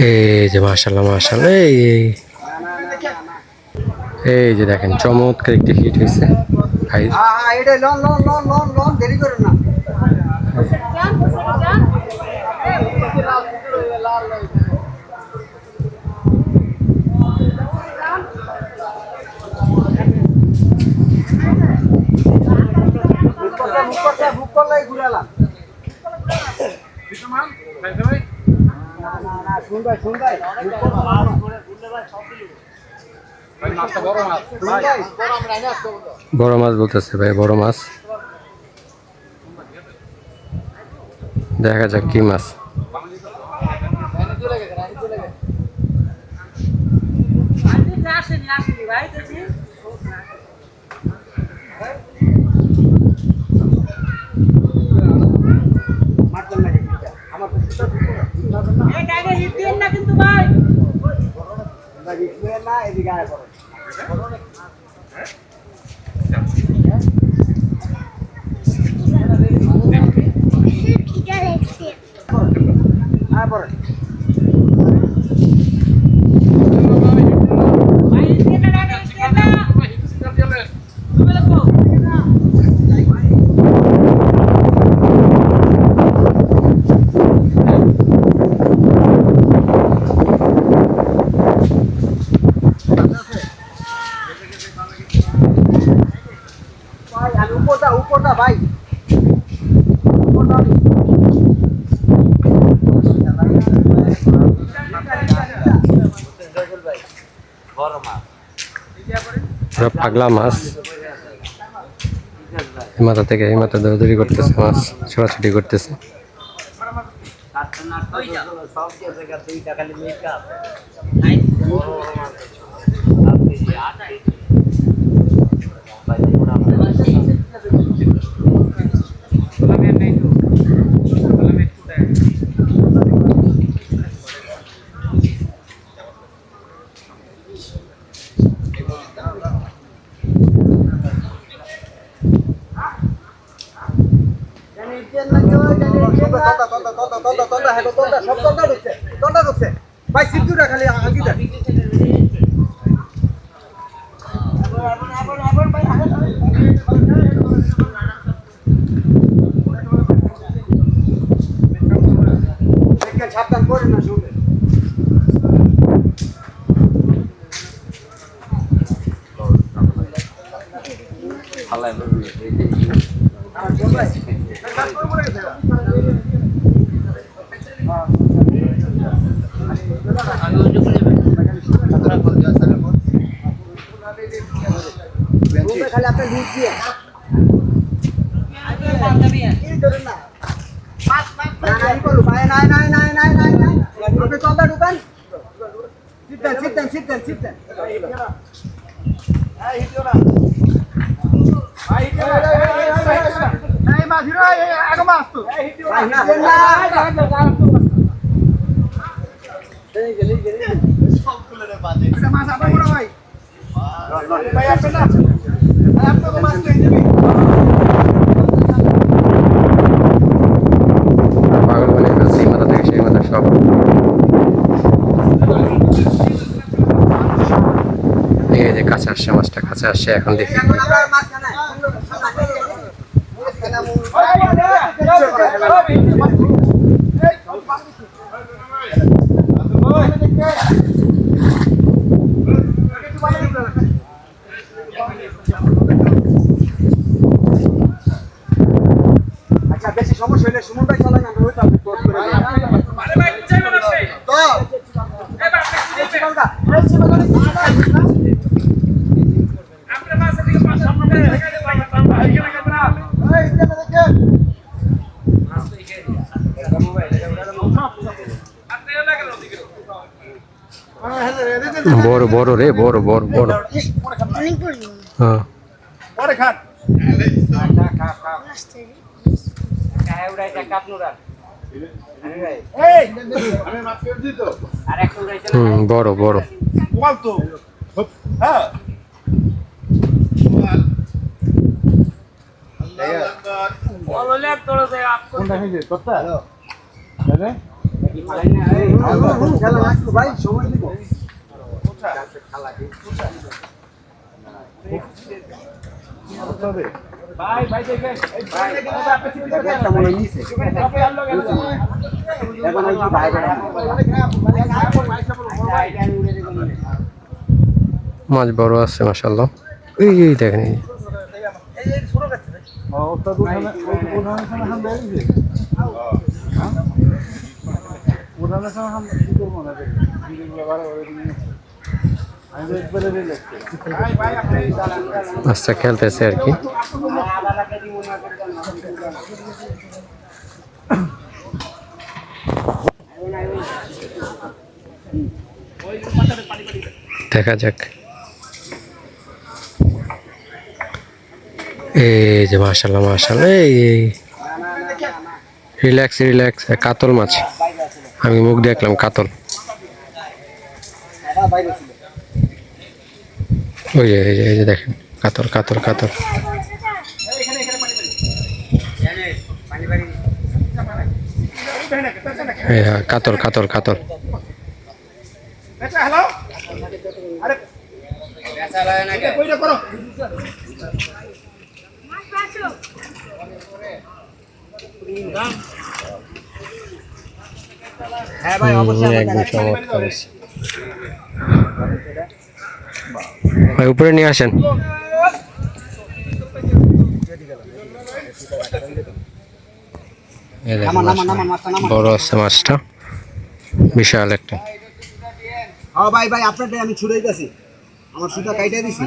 এই যে মাশাল্লাহ মাশাল্লাহ এই এই। যে দেখেন চমৎকার একটি হিট হয়েছে হ্যাঁ হ্যাঁ ঘুরালাম বড় মাছ বলতেছে ভাই বড় মাছ। দেখা যাক কি মাছ। মারতেন Ah, bora. ওরা পাগলা মাছ। এই মাথা থেকে এই মাথা দৌড়ি করতেছে মাছ ছোড়াছুটি করতেছে। তন্দা, ভাই সিদ্ধুটা খালি আগে দেন। সাবধান করেন না শুনবে শুনবে খালি আপনার লিড দিয়ে এই ধরেন না না, sit down, sit down. ভাই, না, না। মাথা সব এই যে কাছে আসছে মাছটা কাছে আসছে এখন দেখি আচ্ছা বেশি সমস্যা হলে সুমন ভাই ক্লোজ করে আরে আপনি তো এই শিবাঙ্গা। আপনার মাসে থেকে পাঁচ সাত মিনিট দেখা যায় ভাই ভাই এখানে ক্যামেরা এই, এখানে দেখেন। আপনি এলা গেল ওদিকে বড় বড় রে বড় বড় বড়। হ্যাঁ। বড় বড়। তোর যে আপ খেলা তো ভাই সময় দিব একটা মনে হয় মাসাল্লাহ। মাছটা খেলতেছে আর কি। দেখা যাক। এই যে মাশাল্লাহ এই এই। রিল্যাক্স রিল্যাক্স কাতল মাছ। আমি মুখ দেখলাম কাতল। ওই যে, এই যে এই যে দেখেন, কাতল কাতল কাতল। এই হ্যাঁ কাতল কাতল কাতল। হ্যালো আরে কইটা করো হ্যাঁ ভাই অবশ্যই হুম, আমার একদম চমৎকার ভাই উপরে নিয়ে আসেন। বড় আছে মাছটা। বিশাল একটা। হ্যাঁ ভাই ভাই আপনারটাই আমি ছুড়ে দিতেছি। আমার সুতা কাইটা দিছি।